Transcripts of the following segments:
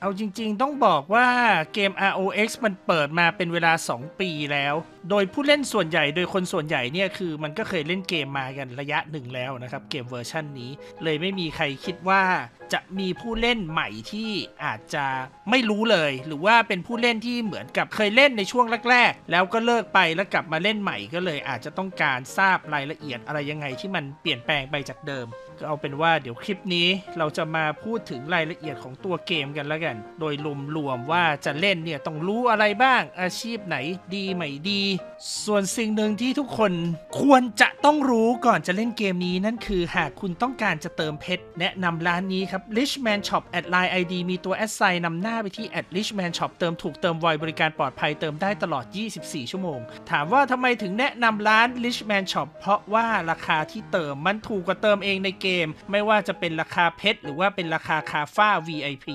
เอาจริง ๆ ต้องบอกว่าเกม ROX มันเปิดมาเป็นเวลา 2 ปีแล้วโดยผู้เล่นส่วนใหญ่โดยคนส่วนใหญ่เนี่ยคือมันก็เคยเล่นเกมมากันระยะหนึ่งแล้วนะครับ เกมเวอร์ชันนี้ เลยไม่มีใครคิดว่าจะมีผู้เล่นใหม่ที่อาจจะไม่รู้เลย หรือว่าเป็นผู้เล่นที่เหมือนกับเคยเล่นในช่วงแรกๆ แล้วก็เลิกไปแล้วกลับมาเล่นใหม่ก็เลย อาจจะต้องการทราบรายละเอียดอะไรยังไงที่มันเปลี่ยนแปลงไปจากเดิมก็เอาเป็นว่าเดี๋ยวคลิปนี้เราจะมาพูดถึงรายละเอียดของตัวเกมกันแล้วกัน โดยรวมๆว่าจะเล่นเนี่ยต้องรู้อะไรบ้างอาชีพไหนดีไม่ดีส่วนสิ่งหนึ่งที่ทุกคนควรจะต้องรู้ก่อนจะเล่นเกมนี้นั่นคือหากคุณต้องการจะเติมเพชร แนะนำร้านนี้ครับ Richman Shop แอดไลน์ ID มีตัวแอดไซน์นำหน้าไปที่ at Richman Shop เติมถูกเติมไวบริการปลอดภัยเติมได้ตลอด 24 ชั่วโมง ถามว่าทำไมถึงแนะนำร้าน Richman Shop เพราะว่าราคาที่เติมมันถูกกว่าเติมเองในเกม ไม่ว่าจะเป็นราคาเพชรหรือว่าเป็นราคาคาฟ้า VIP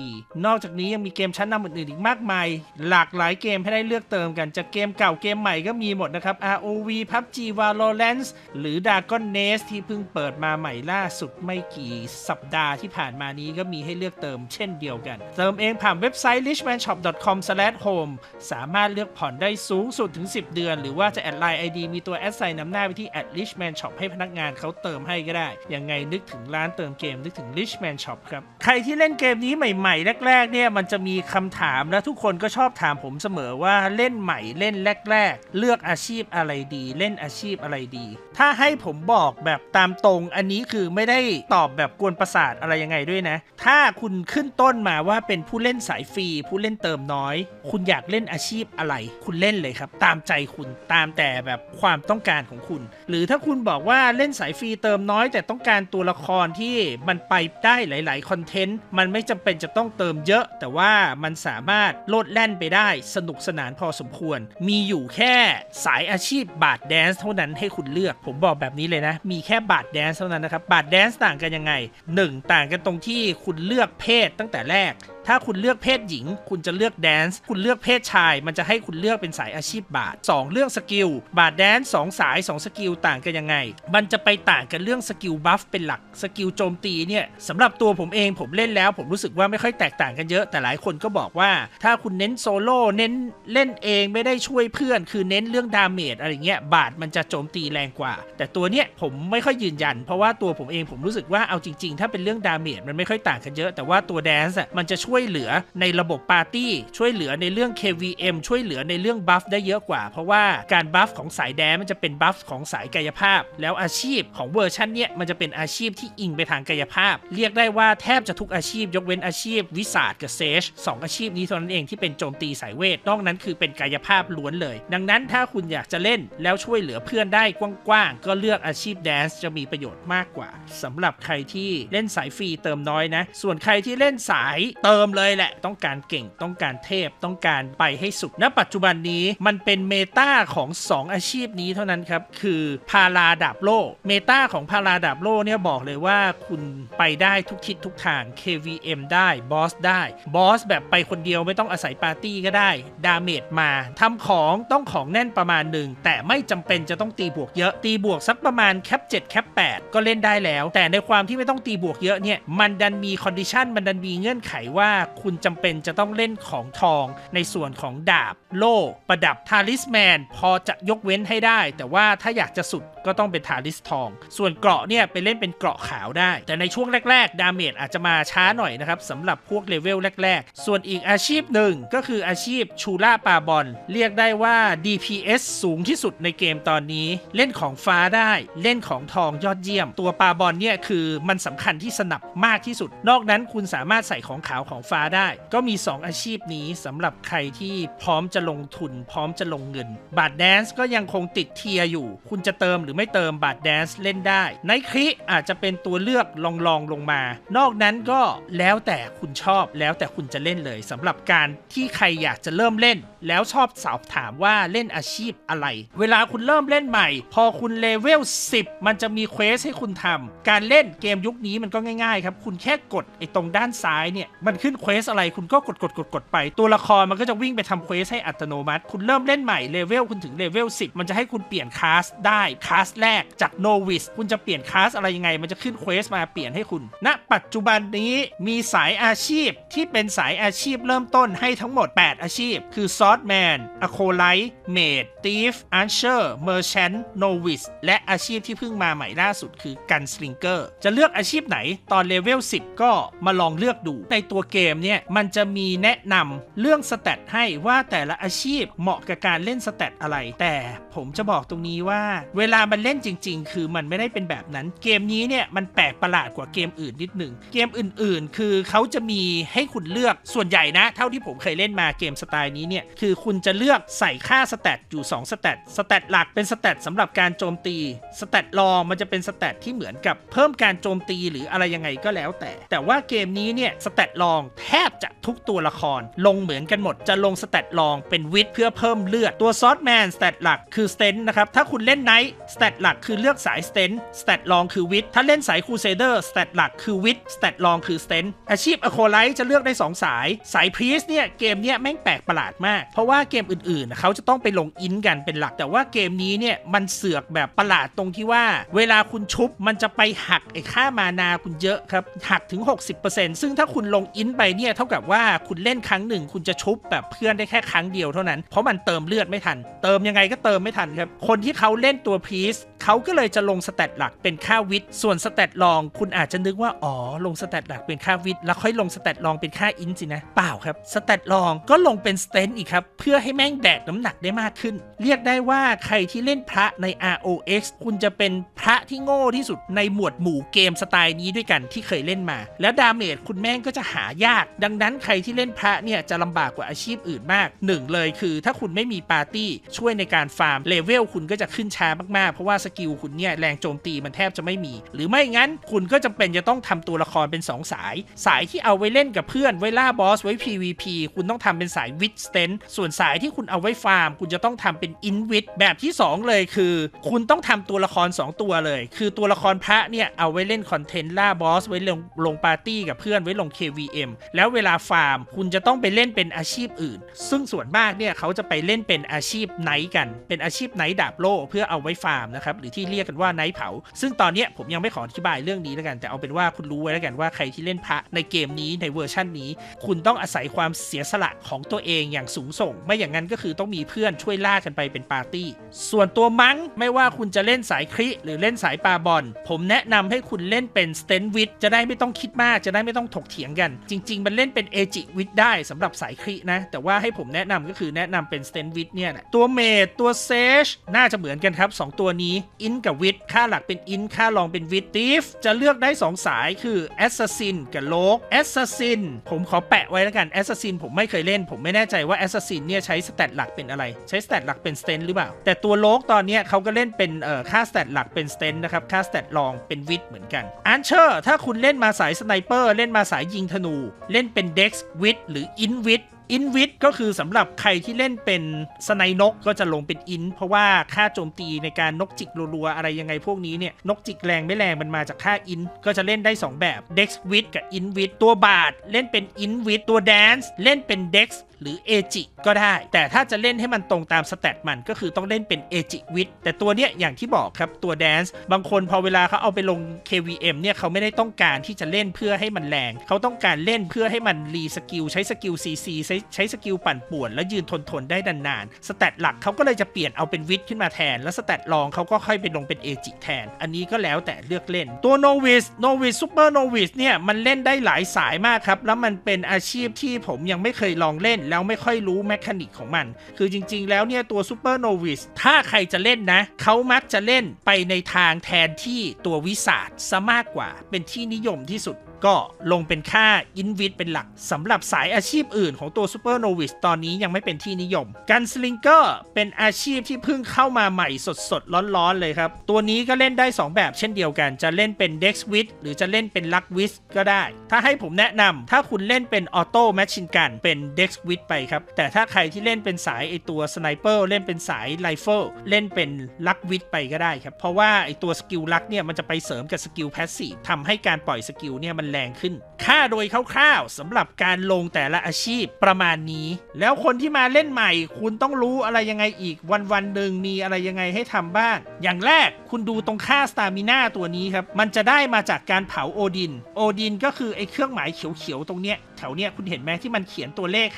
นอกจากนี้ยังมีเกมชั้นนำอื่นๆอีกมากมาย หลากหลายเกมให้ได้เลือกเติมกันจะเกมเก่าเกมใหม่ก็มีหมดนะครับ ROV PUBG Valorant หรือ Dragon Nest ที่เพิ่งเปิดมาใหม่ล่าสุดไม่กี่สัปดาห์ที่ผ่านมานี้ก็มีให้เลือกเติมเช่นเดียวกัน เติมเองผ่านเว็บไซต์ richmanshop.com/home สามารถเลือกผ่อนได้สูงสุดถึง 10 เดือน หรือว่าจะแอดไลน์ ID มีตัวแอดไซน์นำหน้าไปที่ richmanshop ให้พนักงานเขาเติมให้ก็ได้ ยังไงนึกถึงร้านเติมเกมนึกถึง richman shop ครับ ใครที่เล่นเกมนี้ใหม่ ๆ แรก ๆ เนี่ยมันจะมีคำถามและทุกคนก็ชอบถามผมเสมอว่าเล่นใหม่เล่นแรก ๆเลือกอาชีพอะไรดี เล่นอาชีพอะไรดี ถ้าให้ผมบอกแบบตามตรง อันนี้คือไม่ได้ตอบแบบกวนประสาทอะไรยังไงด้วยนะ ถ้าคุณขึ้นต้นมาว่าเป็นผู้เล่นสายฟรีผู้เล่นเติมน้อย คุณอยากเล่นอาชีพอะไร คุณเล่นเลยครับ ตามใจคุณตามแต่แบบความต้องการของคุณ หรือถ้าคุณบอกว่าเล่นสายฟรีเติมน้อย แต่ต้องการตัวละครที่มันไปได้หลาย ๆ คอนเทนต์ มันไม่จำเป็นจะต้องเติมเยอะ แต่ว่ามันสามารถโลดแล่นไปได้สนุกสนานพอสมควร มีอยู่แค่สายอาชีพบาทแดนซ์เท่านั้นให้คุณเลือก ผมบอกแบบนี้เลยนะ มีแค่บาทแดนซ์เท่านั้นนะครับ บาทแดนซ์ต่างกันยังไง 1. ต่างกันตรงที่คุณเลือกเพศตั้งแต่แรก ถ้าคุณเลือกเพศหญิง คุณจะเลือกแดนซ์คุณเลือกเพศชาย มันจะให้คุณเลือกเป็นสายอาชีพบาท 2 เรื่องสกิล บาทแดนซ์สองสาย 2 สกิลต่างกันยังไง มันจะไปต่างกันเรื่องสกิลบัฟเป็นหลักสกิลโจมตีเนี่ยสำหรับตัวผมเองผมเล่นแล้ว ผมรู้สึกว่าไม่ค่อยแตกต่างกันเยอะ แต่หลายคนก็บอกว่า ถ้าคุณเน้นโซโล่เน้นเล่นเองไม่ได้ช่วยเพื่อน คือเน้นเรื่องดาเมจอะไรเงี้ยบาทมันจะโจมตีแรงกว่า แต่ตัวเนี้ยผมไม่ค่อยยืนยัน เพราะว่าตัวผมเองผมรู้สึกว่าเอาจริง ๆ ถ้าเป็นเรื่องดาเมจมันไม่ค่อยต่างกันเยอะแต่ว่าตัวแดนซ์อะมันจะช่วยยเหลือในระบบปาร์ตี้ ช่วยเหลือในเรื่อง KVM ช่วยเหลือในเรื่องบัฟได้เยอะกว่า เพราะว่าการบัฟของสายแดนมันจะเป็นบัฟของสายกายภาพ แล้วอาชีพของเวอร์ชันเนี้ยมันจะเป็นอาชีพที่อิงไปทางกายภาพ เรียกได้ว่าแทบจะทุกอาชีพ ยกเว้นอาชีพวิสาดกับเซชสองอาชีพนี้เท่านั้นเองที่เป็นโจมตีสายเวทนอกนั้นคือเป็นกายภาพล้วนเลย ดังนั้นถ้าคุณอยากจะเล่นแล้วช่วยเหลือเพื่อนได้กว้างๆก็เลือกอาชีพแดนซ์จะมีประโยชน์มากกว่าสำหรับใครที่เล่นสายฟรีเติมน้อยนะ ส่วนใครที่เล่นสายเติมเลยแหละ ต้องการเก่งต้องการเทพต้องการไปให้สุดณปัจจุบันนี้มันเป็นเมตาของ 2 อาชีพนี้เท่านั้นครับ คือพาราดาบโลเมตาของพาราดาบโลเนี่ยบอกเลยว่าคุณไปได้ทุกทิศทุกทาง KVM ได้บอสได้บอสแบบไปคนเดียวไม่ต้องอาศัยปาร์ตี้ก็ได้ ดาเมจมาทำของต้องของแน่นประมาณหนึ่งแต่ไม่จำเป็นจะต้องตีบวกเยอะตีบวกสักประมาณแคป7แคป8ก็เล่นได้แล้ว แต่ในความที่ไม่ต้องตีบวกเยอะเนี่ยมันดันมีคอนดิชันมันดันมีเงื่อนไขว่าคุณจำเป็นจะต้องเล่นของทองในส่วนของดาบ โล่ ประดับทาลิสแมน พอจะยกเว้นให้ได้ แต่ว่าถ้าอยากจะสุด ก็ต้องเป็นทาริสทอง ส่วนเกราะเนี่ยไปเล่นเป็นเกราะขาวได้ แต่ในช่วงแรก ๆ ดาเมจอาจจะมาช้าหน่อยนะครับสำหรับพวกเลเวลแรก ๆ ส่วนอีกอาชีพหนึ่งก็คืออาชีพชูล่าปาบอลเรียกได้ว่า DPS สูงที่สุดในเกมตอนนี้ เล่นของฟ้าได้เล่นของทองยอดเยี่ยม ตัวปาบอลเนี่ยคือมันสำคัญที่สนับมากที่สุด นอกนั้นคุณสามารถใส่ของขาวของฟ้าได้ ก็มี 2 อาชีพนี้สำหรับใครที่พร้อมจะลงทุน พร้อมจะลงเงิน บาทแดนซ์ก็ยังคงติดเทียอยู่ คุณจะเติมหรือไม่เติมบาทแดนซ์เล่นได้ไนคริอาจจะเป็นตัวเลือกลองลองๆลงมา นอกนั้นก็แล้วแต่คุณชอบแล้วแต่คุณจะเล่นเลยสำหรับการที่ใครอยากจะเริ่มเล่น แล้วชอบสอบถามว่าเล่นอาชีพอะไร เวลาคุณเริ่มเล่นใหม่ พอคุณเลเวล 10 มันจะมีเควสให้คุณทำการเล่นเกมยุคนี้มันก็ง่ายๆครับคุณแค่กดไอ้ตรงด้านซ้ายเนี่ยมันขึ้นขึ้นเควสอะไรคุณก็กดกดกดกดไปตัวละครมันก็จะวิ่งไปทำเควสให้อัตโนมัติ คุณเริ่มเล่นใหม่เลเวลคุณถึงเลเวล10 มันจะให้คุณเปลี่ยนคลาสได้คลาสแรกจากโนวิสคุณจะเปลี่ยนคลาสอะไรยังไง มันจะขึ้นเควสมาเปลี่ยนให้คุณณปัจจุบันนี้มีสายอาชีพที่เป็นสายอาชีพเริ่มต้นให้ทั้งหมด 8 อาชีพ คือซอสแมนอะโคไลท์เมดตีฟอันเชอร์เมอร์ชันโนวิสและอาชีพที่เพิ่งมาใหม่ล่าสุดคือกันสลิงเกอร์จะเลือกอาชีพไหนตอนเลเวล 10 ก็มาลองเลือกดู ในตัวเกมเนี่ย มันจะมีแนะนำเรื่องสเตตให้ว่าแต่ละอาชีพเหมาะกับการเล่นสเตตอะไร แต่ผมจะบอกตรงนี้ว่า เวลามันเล่นจริง ๆ คือมันไม่ได้เป็นแบบนั้น เกมนี้เนี่ยมันแปลกประหลาดกว่าเกมอื่นนิดหนึ่ง เกมอื่นๆ คือเขาจะมีให้คุณเลือกส่วนใหญ่นะ เท่าที่ผมเคยเล่นมาเกมสไตล์นี้เนี่ยคือคุณจะเลือกใส่ค่าสเตตอยู่2สเตตสเตตหลักเป็นสเตตสำหรับการโจมตีสเตตรองมันจะเป็นสเตตที่เหมือนกับเพิ่มการโจมตีหรืออะไรยังไงก็แล้วแต่ แต่ว่าเกมนี้เนี่ยสเตตรองแทบจะทุกตัวละคร ลงเหมือนกันหมดจะลงสเตตรองเป็นวิทเพื่อเพิ่มเลือดตัวซอสแมนสเตตหลักคือสเตนนะครับถ้าคุณเล่นไนท์สสเตตหลักคือเลือกสายสเตนสเตตรองคือวิทถ้าเล่นสายครูเซเดอร์สเตตหลักคือวิทสเตตรองคือสเตนอาชีพอโคไลท์จะเลือกได้ 2 สาย สายพรีสเนี่ยเกมเนี้ยแม่งแปลกประหลาดมาก เพราะว่าเกมอื่นๆ เขาจะต้องไปลงอินกันเป็นหลัก แต่ว่าเกมนี้เนี่ยมันเสือกแบบประหลาดตรงที่ว่า เวลาคุณชุบมันจะไปหักไอ้ค่ามานาคุณเยอะครับหักถึง 60%ซึ่งถ้าคุณลงอินไปเนี่ยเท่ากับว่าคุณเล่นครั้งหนึ่ง คุณจะชุบแบบเพื่อนได้แค่ครั้งเดียวเท่านั้นเพราะมันเติมเลือดไม่ทัน เติมยังไงก็เติมไม่ทันครับคนที่เขาเล่นตัวพีซเขาก็เลยจะลงสเตตหลักเป็นค่าวิทย์ส่วนสเตตรองคุณอาจจะนึกว่า อ๋อ ลงสเตตหลักเป็นค่าวิทย์แล้วค่อยลงสเตตรองเป็นค่าอินสินะ เปล่าครับสเตตรองก็ลงเป็นสเตนอีกครับ เพื่อให้แม่งแดกน้ำหนักได้มากขึ้น เรียกได้ว่าใครที่เล่นพระใน ROX คุณจะเป็นพระที่โง่ที่สุดในหมวดหมู่เกมสไตล์นี้ด้วยกันที่เคยเล่นมา แล้วดาเมจคุณแม่งก็จะหายาก ดังนั้นใครที่เล่นพระเนี่ยจะลำบากกว่าอาชีพอื่นมากหนึ่งเลยคือ ถ้าคุณไม่มีปาร์ตี้ช่วยในการฟาร์มเลเวลคุณก็จะขึ้นช้ามากๆเพราะว่าสกิลคุณเนี่ยแรงโจมตีมันแทบจะไม่มี หรือไม่งั้นคุณก็จำเป็นจะต้องทำตัวละครเป็น 2 สาย สายที่เอาไว้เล่นกับเพื่อนไว้ล่าบอสไว้ PVP คุณต้องทำเป็นสายวิดสเตนส่วนสายที่คุณเอาไว้ฟาร์ม คุณจะต้องทำเป็นอินวิดแบบที่ 2 เลยคือ คุณต้องทำตัวละคร 2 ตัวเลย คือตัวละครพระเนี่ยเอาไว้เล่นคอนเทนต์ล่าบอสไว้ลงลงปาร์ตี้กับเพื่อนไว้ลง KVM แล้วเวลาฟาร์ม คุณจะต้องไปเล่นเป็นอาชีพอื่น ซึ่งส่วนมากเนี่ยเขาจะไปเล่นเป็นอาชีพไนท์กัน เป็นอาชีพไนท์ดาบโล่เพื่อเอาไว้ฟาร์มนะครับหรือที่เรียกกันว่าไนท์เผา ซึ่งตอนนี้ผมยังไม่ขออธิบายเรื่องนี้แล้วกันแต่เอาเป็นว่าคุณรู้ไว้แล้วกันว่าใครที่เล่นพระในเกมนี้ในเวอร์ชั่นนี้ คุณต้องอาศัยความเสียสละของตัวเองอย่างสูงส่ง ไม่อย่างนั้นก็คือต้องมีเพื่อนช่วยล่ากันไปเป็นปาร์ตี้ ส่วนตัวมังไม่ว่าคุณจะเล่นสายคริหรือเล่นสายปาบอลผมแนะนำให้คุณเล่นเป็นสเตนวิดจะได้ไม่ต้องคิดมากจะได้ไม่ต้องถกเถียงกัน จริง ๆ มันเล่นเป็นเอจิวิดได้สำหรับสายครินะ แต่ว่าให้ผมแนะนำก็คือแนะนำเป็นสเตนวิดเนี่ยแหละตัวเมดตัวเซชน่าจะเหมือนกันครับ2ตัวนี้อินกับวิดค่าหลักเป็นอินค่ารองเป็นวิดตีฟจะเลือกได้ 2 สายคือแอสซัสซินกับโลกแอสซัสซินผมขอแปะไว้แล้วกันแอสซัสซินผมไม่เคยเล่น ผมไม่แน่ใจว่าแอสซัสซินเนี่ยใช้สเตตหลักเป็นอะไร ใช้สเตตหลักเป็นสเตนหรือเปล่า แต่ตัวโลกตอนเนี้ยเขาก็เล่นเป็นเอ่อค่าสเตตหลักเป็นสเตนนะครับค่าสเตตรองเป็นวิดเหมือนกันอันเชอร์ถ้าคุณเล่นมาสายสไนเปอร์เล่นมาสายยิงธนู เล่นเป็นเด็กซ์วิดหรืออินวิด อินวิดก็คือสำหรับใครที่เล่นเป็นสไนนกก็จะลงเป็นอินเพราะว่าค่าโจมตีในการนกจิกรัวๆอะไรยังไงพวกนี้เนี่ยนกจิกแรงไม่แรงมันมาจากค่าอินก็จะเล่นได้ 2 แบบ Dex w i t กับ In w i t ตัวบาทเล่นเป็น In w i t ตัว Dance เล่นเป็น Dex หรือเอจิก็ได้ แต่ถ้าจะเล่นให้มันตรงตามสเตตมันก็คือต้องเล่นเป็นเอจิวิดแต่ตัวเนี้ยอย่างที่บอกครับตัวแดนซ์บางคนพอเวลาเขาเอาไปลง KVM เนี่ยเขาไม่ได้ต้องการที่จะเล่นเพื่อให้มันแรง เขาต้องการเล่นเพื่อให้มันรีสกิลใช้สกิล CC ใช้ใช้สกิลปั่นป่วน แล้วยืนทนทนได้นานๆสเตตหลักเขาก็เลยจะเปลี่ยนเอาเป็นวิดขึ้นมาแทน แล้วสเตตรองเขาก็ค่อยไปลงเป็นเอจิแทน อันนี้ก็แล้วแต่เลือกเล่นตัวโนวิสโนวิสซูเปอร์โนวิสเนี่ยมันเล่นได้หลายสายมากครับแล้วมันเป็นอาชีพที่ผมยังไม่เคยลองเล่นแล้วไม่ค่อยรู้แมคานิกของมัน คือจริง ๆ แล้วเนี่ยตัวซูเปอร์โนวิสถ้าใครจะเล่นนะเขามักจะเล่นไปในทางแทนที่ตัววิสาดซะมากกว่าเป็นที่นิยมที่สุด ก็ลงเป็นค่าอินวิดเป็นหลักสำหรับสายอาชีพอื่นของตัวซูเปอร์โนวิสตอนนี้ยังไม่เป็นที่นิยมกันสลิงเกอร์เป็นอาชีพที่เพิ่งเข้ามาใหม่สดๆ ร้อนๆ เลยครับ ตัวนี้ก็เล่นได้ 2 แบบเช่นเดียวกัน จะเล่นเป็น Dex w i t หรือจะเล่นเป็น Luck w i t ก็ได้ ถ้าให้ผมแนะนำถ้าคุณเล่นเป็นออโต้แมชชินกันเป็น Dex w i t ไปครับ แต่ถ้าใครที่เล่นเป็นสายไอตัวสไนเปอร์เล่นเป็นสายไรเฟิลเล่นเป็น Luck w i t ไปก็ได้ครับเพราะว่าไอตัวสกิลลักเนี่ยมันจะไปเสริมกับสกิลแพสซีฟทำให้การปล่อยสกิลเนี่ยมันมันแรงขึ้น ค่าโดยคร่าวๆสำหรับการลงแต่ละอาชีพประมาณนี้ แล้วคนที่มาเล่นใหม่ คุณต้องรู้อะไรยังไงอีกวันวันๆหนึ่งมีอะไรยังไงให้ทำบ้าง อย่างแรกคุณดูตรงค่าสตามิน่าตัวนี้ครับ มันจะได้มาจากการเผาโอดิน โอดินก็คือไอ้เครื่องหมายเขียวๆตรงเนี้ยแถวเนี้ยคุณเห็นไหมที่มันเขียนตัวเลข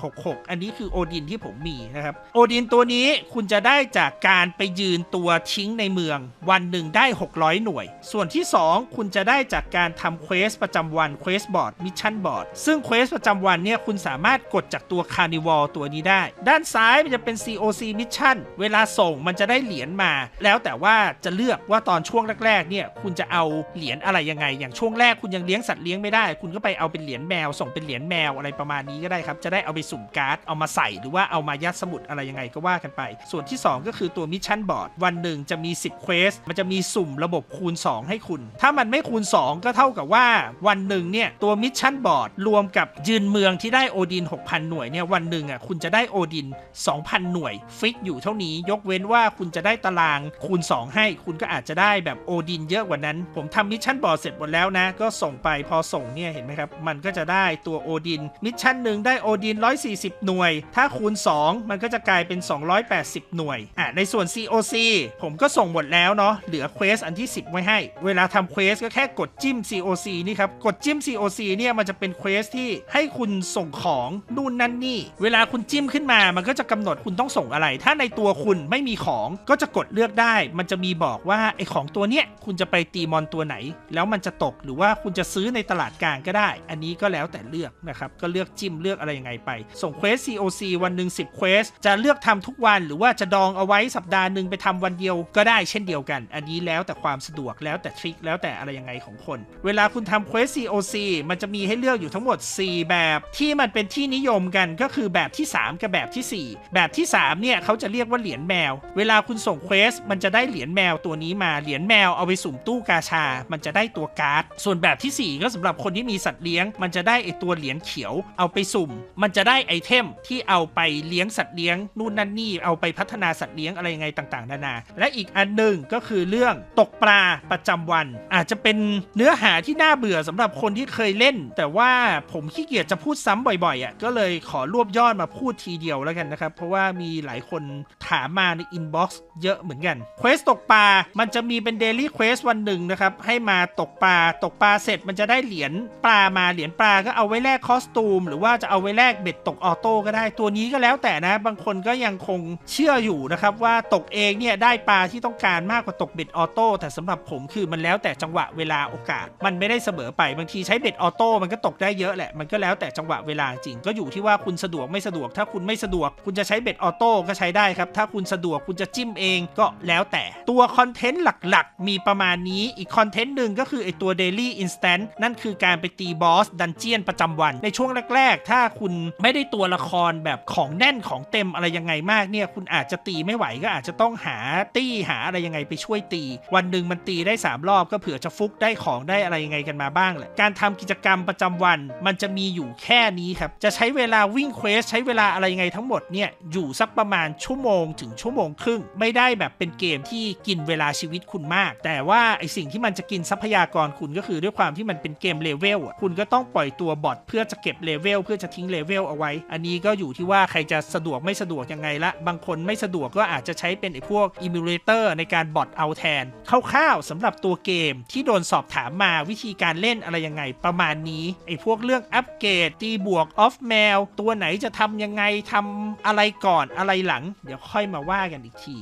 5766 อันนี้คือโอดินที่ผมมีนะครับ โอดินตัวนี้คุณจะได้จากการไปยืนตัวทิ้งในเมือง วันหนึ่งได้ 600 หน่วย ส่วนที่ 2 คุณจะได้จากการทำเควสประจำวันเควสบอร์ดมิชชั่นบอร์ดซึ่งเควสประจำวันเนี่ยคุณสามารถกดจากตัวคาร์นิวอลตัวนี้ได้ ด้านซ้ายมันจะเป็น COC มิชชั่นเวลาส่งมันจะได้เหรียญมา แล้วแต่ว่าจะเลือกว่าตอนช่วงแรกๆเนี่ยคุณจะเอาเหรียญอะไรยังไง อย่างช่วงแรกคุณยังเลี้ยงสัตว์เลี้ยงไม่ได้ คุณก็ไปเอาเป็นเหรียญแมว ส่งเป็นเหรียญแมวอะไรประมาณนี้ก็ได้ครับจะได้เอาไปสุ่มการ์ดเอามาใส่หรือว่าเอามายัดสมุดอะไรยังไงก็ว่ากันไป ส่วนที่ 2 ก็คือตัวมิชชั่นบอร์ดวันหนึ่งจะมี 10เควสมันจะมีสุ่มระบบคูณ 2 ให้คุณ ถ้ามันไม่คูณ 2 ก็เท่ากับว่าวันหนึ่งเนี่ยตัวมิชชั่นบอร์ดรวมกับยืนเมืองที่ได้โอดิน 6,000 หน่วยเนี่ยวันหนึ่งอะคุณจะได้โอดิน 2,000 หน่วย ฟิกอยู่เท่านี้ยกเว้นว่าคุณจะได้ตารางคูณ 2 ให้ คุณก็อาจจะได้แบบโอดินเยอะกว่านั้น ผมทำมิชชั่นบอร์ดเสร็จหมดแล้วนะ ก็ส่งไปพอส่งเนี่ยเห็นไหมครับ มันก็จะได้ตัวโอดิน มิชชั่นหนึ่งได้โอดิน 140 หน่วย ถ้าคูณ 2 มันก็จะกลายเป็น 280 หน่วยอะในส่วน COC ผมก็ส่งหมดแล้วเนาะเหลือเควสอันที่ 10 ไว้ให้ เวลาทำเควสก็แค่กดจิ้ม COC นี่ครับ กดจิ้ม COC เนี่ยมันจะเป็นเควสที่ให้คุณส่งของนู่นนั่นนี่ เวลาคุณจิ้มขึ้นมา มันก็จะกำหนดคุณต้องส่งอะไร ถ้าในตัวคุณไม่มีของก็จะกดเลือกได้ มันจะมีบอกว่าไอของตัวเนี้ยคุณจะไปตีมอนตัวไหน แล้วมันจะตกหรือว่าคุณจะซื้อในตลาดกลางก็ได้ อันนี้ก็แล้วแต่เลือกนะครับ ก็เลือกจิ้มเลือกอะไรยังไงไป ส่งเควส COC วันหนึ่ง10เควสจะเลือกทำทุกวันหรือว่าจะดองเอาไว้สัปดาห์หนึ่งไปทำวันเดียวก็ได้เช่นเดียวกัน อันนี้แล้วแต่ความสะดวกแล้วแต่ทริคแล้วแต่อะไรยังไงของคน เวลาคุณทำเควส COC มันจะมีให้เลือกอยู่ทั้งหมด 4 แบบ ที่มันเป็นที่นิยมกันก็คือแบบที่ 3 กับแบบทีสี่ 4 แบบที่ 3 เนี่ยเขาจะเรียกว่าเหรียญแมว เวลาคุณส่งเควส มันจะได้เหรียญแมวตัวนี้มาเหรียญแมวเอาไปสุ่มตู้กาชา มันจะได้ตัวการ์ด ส่วนแบบทีสี่4 ก็สำหรับคนที่มีสัตว์เลี้ยง มันจะได้ไอตัวเหรียญเขียว เอาไปสุ่ม มันจะได้ไอเทมที่เอาไปเลี้ยงสัตว์เลี้ยงนู่นนั่นนี่เอาไปพัฒนาสัตว์เลี้ยงอะไรยังไงต่างๆ นานา และอีกอันหนึ่งก็คือเรื่องตกปลาประจำวัน อาจจะเป็นเนื้อหาที่น่าเบื่อสำหรับคนที่เคยเล่น แต่ว่าผมขี้เกียจจะพูดซ้ำบ่อยๆอะก็เลยขอรวบยอดมาพูดทีเดียวแล้วกันนะครับ เพราะว่ามีหลายคนถามมาในอินบ็อกซ์เยอะเหมือนกันเควสตกปลา มันจะมีเป็นเดลี่เควสวันหนึ่งนะครับ ให้มาตกปลาตกปลาเสร็จมันจะได้เหรียญปลามาเหรียญปลาก็เอาไว้แลกคอสตูม หรือว่าจะเอาไว้แลกเบ็ดตกออโต้ก็ได้ตัวนี้ก็แล้วแต่นะ บางคนก็ยังคงเชื่ออยู่นะครับว่าตกเองเนี่ยได้ปลาที่ต้องการมากกว่าตกเบ็ดออโต้แต่สำหรับผมคือมันแล้วแต่จังหวะเวลาโอกาสมันไม่ได้เสมอไปบางทีใช้เบ็ดออโต้มันก็ตกได้เยอะแหละมันก็แล้วแต่จังหวะเวลาจริงก็อยู่ที่ว่าคุณสะดวกไม่สะดวก ถ้าคุณไม่สะดวก คุณจะใช้เบ็ดออโต้ก็ใช้ได้ครับ ถ้าคุณสะดวกคุณจะจิ้มเองก็แล้วแต่ตัวคอนเทนต์หลักๆ มีประมาณนี้อีกคอนเทนต์หนึ่งก็คือไอตัว Daily Instant นั่นคือการไปตีบอสดันเจียนประจำวัน ในช่วงแรก ๆ ถ้าคุณไม่ได้ตัวละครแบบของแน่นของเต็มอะไรยังไงมากเนี่ยคุณอาจจะตีไม่ไหวก็อาจจะต้องหาตี้หาอะไรยังไงไปช่วยตี วันหนึ่งมันตีได้ 3 รอบก็เผื่อจะฟุกได้ของได้อะไรยังไงกันมาบ้างแหละ การทำกิจกรรมประจำวัน มันจะมีอยู่แค่นี้ครับ จะใช้เวลาวิ่งเควสใช้เวลาอะไรยังไงทั้งหมดเนี่ย อยู่สักประมาณชั่วโมงถึงชั่วโมงครึ่ง ไม่ได้แบบเป็นเกมที่กินเวลาชีวิตคุณมาก แต่ว่าไอสิ่งที่มันจะกินทรัพยากรคุณก็คือด้วยความที่มันเป็นเกมเลเวลอะคุณก็ต้องปล่อยตัวบอทเพื่อจะเก็บเลเวลเพื่อจะทิ้งเลเวลเอาไว้ อันนี้ก็อยู่ที่ว่าใครจะสะดวกไม่สะดวกยังไงละ บางคนไม่สะดวกก็อาจจะใช้เป็นไอพวกอิมูเลเตอร์ในการบอทเอาแทนคร่าวๆสำหรับตัวเกมที่โดนสอบถามมาวิธีการเล่นอะไรยังไง ประมาณนี้ไอ้พวกเรื่องอัปเกรดตีบวกออฟแมวตัวไหนจะทำยังไงทำอะไรก่อนอะไรหลัง เดี๋ยวค่อยมาว่ากันอีกที